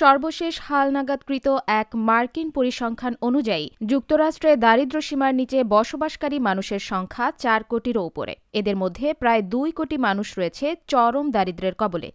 সর্বশেষ হালনাগাদকৃত এক মার্কিন পরিসংখ্যান অনুযায়ী, যুক্তরাষ্ট্রে দারিদ্র্যসীমার নিচে বসবাসকারী মানুষের সংখ্যা চার কোটিরও উপরে। এদের মধ্যে প্রায় দুই কোটি মানুষ রয়েছে চরম দারিদ্র্যের কবলে।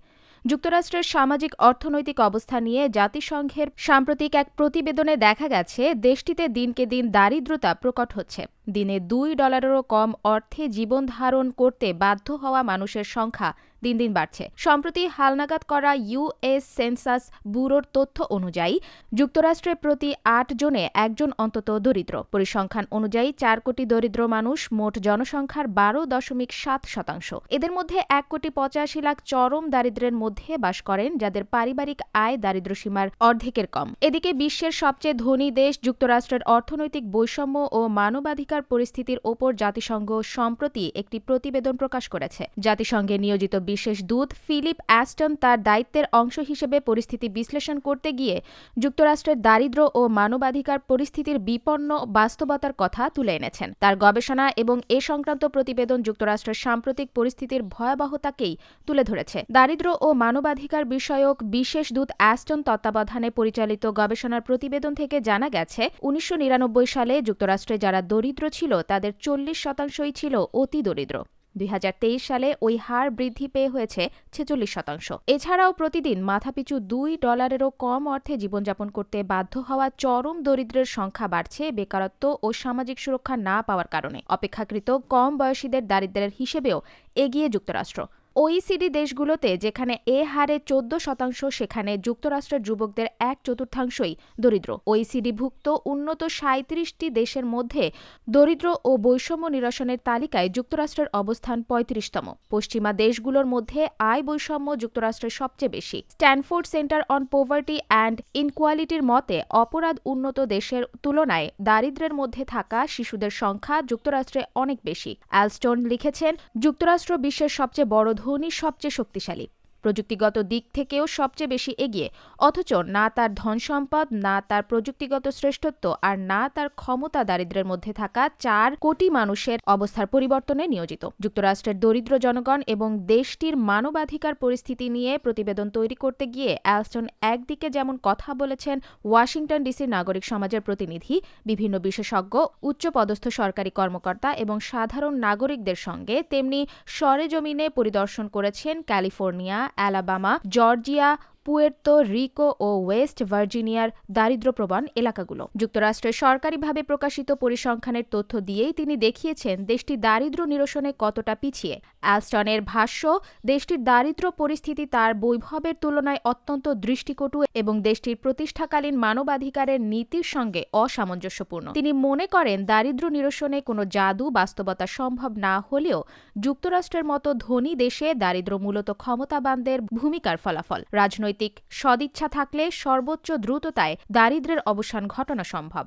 যুক্তরাষ্ট্রের সামাজিক অর্থনৈতিক অবস্থা নিয়ে জাতিসংঘের সাম্প্রতিক এক প্রতিবেদনে দেখা গেছে, দেশটিতে দিনকে দিন দারিদ্রতা প্রকট হচ্ছে। দিনে দুই ডলারেরও কম অর্থে জীবন ধারণ করতে বাধ্য হওয়া মানুষের সংখ্যা দিন দিন বাড়ছে। সম্প্রতি হালনাগাদ করা ইউএস সেন্সাস ব্যুরোর তথ্য অনুযায়ী, যুক্তরাষ্ট্রের প্রতি আট জনে একজন অন্তত দরিদ্র। পরিসংখ্যান অনুযায়ী চার কোটি দরিদ্র মানুষ মোট জনসংখ্যার বারো দশমিক সাত শতাংশ। এদের মধ্যে এক কোটি পঁচাশি লাখ চরম দারিদ্র্যের মধ্যে বাস করেন, যাদের পারিবারিক আয় দারিদ্র্যসীমার অর্ধেকের কম। এদিকে বিশ্বের সবচেয়ে ধনী দেশ যুক্তরাষ্ট্রের অর্থনৈতিক বৈষম্য ও মানবাধিকার পরিস্থিতির ওপর জাতিসংঘ সম্প্রতি একটি প্রতিবেদন প্রকাশ করেছে। জাতিসংঘে নিয়োজিত বিশেষ দূত ফিলিপ অ্যাস্টন তার দায়িত্বের অংশ হিসেবে পরিস্থিতি বিশ্লেষণ করতে গিয়ে যুক্তরাষ্ট্রের দারিদ্র্য ও মানবাধিকার পরিস্থিতির বিপন্ন বাস্তবতার কথা তুলে এনেছেন। তার গবেষণা এবং এ সংক্রান্ত প্রতিবেদন যুক্তরাষ্ট্রের সাম্প্রতিক পরিস্থিতির ভয়াবহতাকেই তুলে ধরেছে। দারিদ্র্য ও মানবাধিকার বিষয়ক বিশেষ দূত অ্যাস্টন তত্ত্বাবধানে পরিচালিত গবেষণার প্রতিবেদন থেকে জানা গেছে, উনিশশো নিরানব্বই সালে যুক্তরাষ্ট্রে যারা দরিদ্র ছিল, তাদের চল্লিশ শতাংশই ছিল অতি দরিদ্র। দুই হাজার তেইশ সালে ওই হার বৃদ্ধি পেয়ে হয়েছে ছেচল্লিশ শতাংশ। এছাড়াও প্রতিদিন মাথাপিছু দুই ডলারেরও কম অর্থে জীবনযাপন করতে বাধ্য হওয়া চরম দরিদ্রের সংখ্যা বাড়ছে বেকারত্ব ও সামাজিক সুরক্ষা না পাওয়ার কারণে। অপেক্ষাকৃত কম বয়সীদের দারিদ্র্যের হিসেবেও এগিয়ে যুক্তরাষ্ট্র। ওইসিডি দেশগুলোতে যেখানে এ হারে চোদ্দ শতাংশ, সেখানে যুক্তরাষ্ট্রের যুবকদের এক চতুর্থাংশই দরিদ্র। ওইসিডিভুক্ত উন্নত সাঁত্রিশটি দেশের মধ্যে দরিদ্র ও বৈষম্য নিরসনের তালিকায় যুক্তরাষ্ট্রের অবস্থান পঁয়ত্রিশতম। পশ্চিমা দেশগুলোর মধ্যে আয় বৈষম্য যুক্তরাষ্ট্রের সবচেয়ে বেশি। Stanford Center on Poverty and ইনকোয়ালিটির মতে, অপরাধ উন্নত দেশের তুলনায় দারিদ্র্যের মধ্যে থাকা শিশুদের সংখ্যা যুক্তরাষ্ট্রে অনেক বেশি। অ্যালস্টোন লিখেছেন, যুক্তরাষ্ট্র বিশ্বের সবচেয়ে বড় ধনী সবচেয়ে শক্তিশালী। প্রযুক্তিগত দিক থেকেও সবচেয়ে বেশি এগিয়ে, অথচ না তার ধন সম্পদ, না তার প্রযুক্তিগত শ্রেষ্ঠত্ব আর না তার ক্ষমতা দারিদ্র্যের মধ্যে থাকা চার কোটি মানুষের অবস্থার পরিবর্তনে নিয়োজিত। যুক্তরাষ্ট্রের দরিদ্র জনগণ এবং দেশটির মানবাধিকার পরিস্থিতি নিয়ে প্রতিবেদন তৈরি করতে গিয়ে অ্যালস্টন একদিকে যেমন কথা বলেছেন ওয়াশিংটন ডিসির নাগরিক সমাজের প্রতিনিধি, বিভিন্ন বিশেষজ্ঞ, উচ্চপদস্থ সরকারি কর্মকর্তা এবং সাধারণ নাগরিকদের সঙ্গে, তেমনি সরেজমিনে পরিদর্শন করেছেন California Alabama Georgia Puerto Rico ও ওয়েস্ট ভার্জিনিয়ার দারিদ্র্যপ্রবণ এলাকাগুলো। যুক্তরাষ্ট্রের সরকারিভাবে প্রকাশিত পরিসংখ্যানের তথ্য দিয়েই তিনি দেখিয়েছেন দেশটি দারিদ্র্য নিরসনে কতটা পিছিয়ে। অ্যালস্টনের ভাষ্য, দেশটির দারিদ্র্য পরিস্থিতি তার বৈভবের তুলনায় অত্যন্ত দৃষ্টিকটু এবং দেশটির প্রতিষ্ঠাকালীন মানবাধিকারের নীতির সঙ্গে অসামঞ্জস্যপূর্ণ। তিনি মনে করেন দারিদ্র্য নিরসনে কোনো জাদু বাস্তবতা সম্ভব না হলেও যুক্তরাষ্ট্রের মতো ধনী দেশে দারিদ্র্য মূলত ক্ষমতাবানদের ভূমিকার ফলাফল। রাজনৈতিক রাজনৈতিক সদিচ্ছা থাকলে সর্বোচ্চ দ্রুততায় দারিদ্র্যের অবসান ঘটানো সম্ভব।